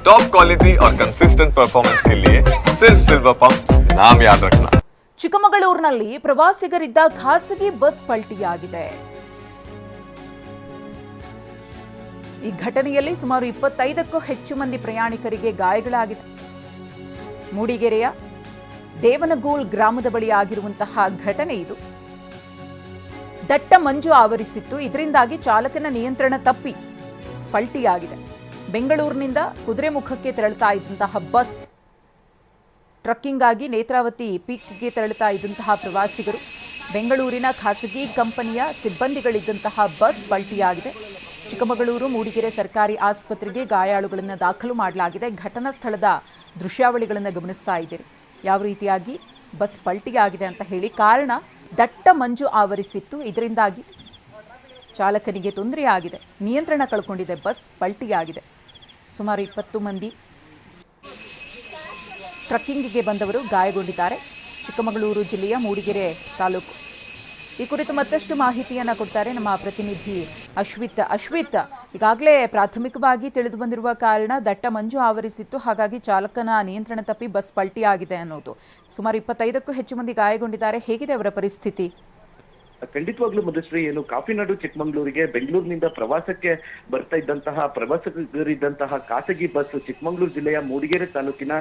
Top quality और consistent performance के लिए सिर्फ सिल्वर पंप नाम याद रखना ಚಿಕ್ಕಮಗಳೂರಿನಲ್ಲಿ ಪ್ರವಾಸಿಗರಿದ್ದ ಖಾಸಗಿ ಬಸ್ ಪಲ್ಟಿಯಾಗಿದೆ ಈ ಘಟನೆಯಲ್ಲಿ ಸುಮಾರು ಇಪ್ಪತ್ತೈದಕ್ಕೂ ಹೆಚ್ಚು ಮಂದಿ ಪ್ರಯಾಣಿಕರಿಗೆ ಗಾಯಗಳಾಗಿದೆ ಮೂಡಿಗೆರೆಯ ದೇವನಗೂಲ್ ಗ್ರಾಮದ ಬಳಿ ಆಗಿರುವಂತಹ ಘಟನೆ ಇದು ದಟ್ಟ ಮಂಜು ಆವರಿಸಿತ್ತು ಇದರಿಂದಾಗಿ ಚಾಲಕನ ನಿಯಂತ್ರಣ ತಪ್ಪಿ ಪಲ್ಟಿಯಾಗಿದೆ ಬೆಂಗಳೂರಿನಿಂದ ಕುದುರೆಮುಖಕ್ಕೆ ತೆರಳುತ್ತಾ ಇದ್ದಂತಹ ಬಸ್ ಟ್ರಕ್ಕಿಂಗ್ ಆಗಿ ನೇತ್ರಾವತಿ ಪೀಕ್ಗೆ ತೆರಳುತ್ತಾ ಇದ್ದಂತಹ ಪ್ರವಾಸಿಗರು. ಬೆಂಗಳೂರಿನ ಖಾಸಗಿ ಕಂಪನಿಯ ಸಿಬ್ಬಂದಿಗಳಿದ್ದಂತಹ ಬಸ್ ಪಲ್ಟಿಯಾಗಿದೆ. ಚಿಕ್ಕಮಗಳೂರು, ಮೂಡಿಗೆರೆ ಸರ್ಕಾರಿ ಆಸ್ಪತ್ರೆಗೆ ಗಾಯಾಳುಗಳನ್ನು ದಾಖಲು ಮಾಡಲಾಗಿದೆ. ಘಟನಾ ಸ್ಥಳದ ದೃಶ್ಯಾವಳಿಗಳನ್ನು ಗಮನಿಸ್ತಾ ಇದ್ದೀರಿ. ಯಾವ ರೀತಿಯಾಗಿ ಬಸ್ ಪಲ್ಟಿಯಾಗಿದೆ ಅಂತ ಹೇಳಿ ಕಾರಣ ದಟ್ಟ ಮಂಜು ಆವರಿಸಿತ್ತು. ಇದರಿಂದಾಗಿ ಚಾಲಕನಿಗೆ ತೊಂದರೆಯಾಗಿದೆ. ನಿಯಂತ್ರಣ ಕಳ್ಕೊಂಡಿದೆ. ಬಸ್ ಪಲ್ಟಿಯಾಗಿದೆ. ಸುಮಾರು ಇಪ್ಪತ್ತು ಮಂದಿ ಟ್ರಕ್ಕಿಂಗ್ಗೆ ಬಂದವರು ಗಾಯಗೊಂಡಿದ್ದಾರೆ. ಚಿಕ್ಕಮಗಳೂರು ಜಿಲ್ಲೆಯ ಮೂಡಿಗೆರೆ ತಾಲೂಕು. ಈ ಕುರಿತು ಮತ್ತಷ್ಟು ಮಾಹಿತಿಯನ್ನು ಕೊಡ್ತಾರೆ ನಮ್ಮ ಪ್ರತಿನಿಧಿ ಅಶ್ವಿತ್. ಅಶ್ವಿತ್, ಈಗಾಗಲೇ ಪ್ರಾಥಮಿಕವಾಗಿ ತಿಳಿದು ಬಂದಿರುವ ಕಾರಣ ದಟ್ಟ ಮಂಜು ಆವರಿಸಿತ್ತು. ಹಾಗಾಗಿ ಚಾಲಕನ ನಿಯಂತ್ರಣ ತಪ್ಪಿ ಬಸ್ ಪಲ್ಟಿಯಾಗಿದೆ ಅನ್ನೋದು. ಸುಮಾರು ಇಪ್ಪತ್ತೈದಕ್ಕೂ ಹೆಚ್ಚು ಮಂದಿ ಗಾಯಗೊಂಡಿದ್ದಾರೆ. ಹೇಗಿದೆ ಅವರ ಪರಿಸ್ಥಿತಿ? ಖಂಡಿತವಾಗ್ಲೂ ಮಧುಶ್ರೀ ಏನು ಕಾಫಿನಾಡು, ಚಿಕ್ಕಮಂಗ್ಳೂರಿಗೆ ಬೆಂಗಳೂರಿನಿಂದ ಪ್ರವಾಸಕ್ಕೆ ಬರ್ತಾ ಇದ್ದಂತಹ ಪ್ರವಾಸಿಗರಿದ್ದಂತಹ ಖಾಸಗಿ ಬಸ್ ಚಿಕ್ಕಮಂಗ್ಳೂರು ಜಿಲ್ಲೆಯ ಮೂಡಿಗೆರೆ ತಾಲೂಕಿನ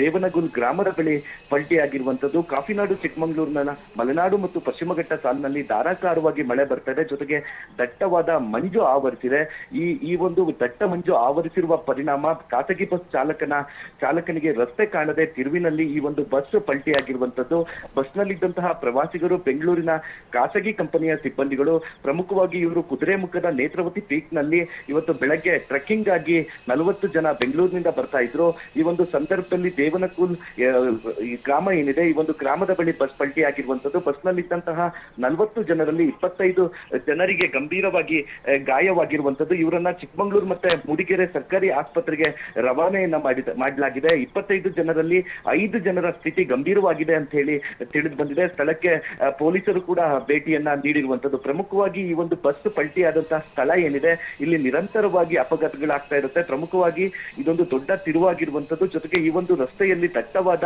ದೇವನಗುಲ್ ಗ್ರಾಮದ ಬಳಿ ಪಲ್ಟಿಯಾಗಿರುವಂತದ್ದು ಕಾಫಿನಾಡು, ಚಿಕ್ಕಮಂಗ್ಳೂರಿನ ಮಲೆನಾಡು ಮತ್ತು ಪಶ್ಚಿಮಘಟ್ಟ ಸಾಲಿನಲ್ಲಿ ಧಾರಾಕಾರವಾಗಿ ಮಳೆ ಬರ್ತಾ ಇದೆ. ಜೊತೆಗೆ ದಟ್ಟವಾದ ಮಂಜು ಆವರಿಸಿದೆ. ಈ ಈ ಒಂದು ದಟ್ಟ ಮಂಜು ಆವರಿಸಿರುವ ಪರಿಣಾಮ ಖಾಸಗಿ ಬಸ್ ಚಾಲಕನ, ಚಾಲಕನಿಗೆ ರಸ್ತೆ ಕಾಣದೆ ತಿರುವಿನಲ್ಲಿ ಈ ಒಂದು ಬಸ್ ಪಲ್ಟಿಯಾಗಿರುವಂತದ್ದು ಬಸ್ನಲ್ಲಿದ್ದಂತಹ ಪ್ರವಾಸಿಗರು ಬೆಂಗಳೂರಿನ ಖಾಸಗಿ ಕಂಪನಿಯ ಸಿಬ್ಬಂದಿಗಳು ಪ್ರಮುಖವಾಗಿ ಇವರು ಕುದುರೆಮುಖದ ನೇತ್ರಾವತಿ ಪೀಕ್ನಲ್ಲಿ ಇವತ್ತು ಬೆಳಗ್ಗೆ ಟ್ರೆಕ್ಕಿಂಗ್ ಆಗಿ ನಲವತ್ತು ಜನ ಬೆಂಗಳೂರಿನಿಂದ ಬರ್ತಾ ಇದ್ರು. ಈ ಒಂದು ಸಂದರ್ಭದಲ್ಲಿ ದೇವನಕುಲ್ ಗ್ರಾಮ ಏನಿದೆ, ಈ ಒಂದು ಗ್ರಾಮದ ಬಳಿ ಬಸ್ ಪಲ್ಟಿ ಆಗಿರುವಂತದ್ದು ಬಸ್ನಲ್ಲಿದ್ದಂತಹ ನಲವತ್ತು ಜನರಲ್ಲಿ ಇಪ್ಪತ್ತೈದು ಜನರಿಗೆ ಗಂಭೀರವಾಗಿ ಗಾಯವಾಗಿರುವಂತದ್ದು ಇವರನ್ನ ಚಿಕ್ಕಮಂಗ್ಳೂರು ಮತ್ತೆ ಮೂಡಿಗೆರೆ ಸರ್ಕಾರಿ ಆಸ್ಪತ್ರೆಗೆ ರವಾನೆಯನ್ನ ಮಾಡಿದ, ಮಾಡಲಾಗಿದೆ. ಇಪ್ಪತ್ತೈದು ಜನರಲ್ಲಿ ಐದು ಜನರ ಸ್ಥಿತಿ ಗಂಭೀರವಾಗಿದೆ ಅಂತ ಹೇಳಿ ತಿಳಿದು ಬಂದಿದೆ. ಸ್ಥಳಕ್ಕೆ ಪೊಲೀಸರು ಕೂಡ ಭೇಟಿಯನ್ನ ನೀಡಿರುವಂತದ್ದು ಪ್ರಮುಖವಾಗಿ ಈ ಒಂದು ಬಸ್ ಪಲ್ಟಿ ಆದಂತಹ ಸ್ಥಳ ಏನಿದೆ, ಇಲ್ಲಿ ನಿರಂತರವಾಗಿ ಅಪಘಾತಗಳಾಗ್ತಾ ಇರುತ್ತೆ. ಪ್ರಮುಖವಾಗಿ ಇದೊಂದು ದೊಡ್ಡ ತಿರುವಾಗಿರುವಂತದ್ದು ಜೊತೆಗೆ ಈ ಒಂದು ರಸ್ತೆಯಲ್ಲಿ ದಟ್ಟವಾದ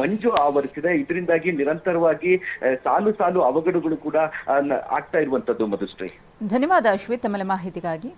ಮಂಜು ಆವರಿಸಿದೆ. ಇದರಿಂದಾಗಿ ನಿರಂತರವಾಗಿ ಸಾಲು ಸಾಲು ಅವಘಡಗಳು ಕೂಡ ಆಗ್ತಾ ಇರುವಂತದ್ದು ಮಧುಶ್ರೀ. ಧನ್ಯವಾದ ಅಶ್ವಿತ್ ತಮ್ಮ ಮಾಹಿತಿಗಾಗಿ.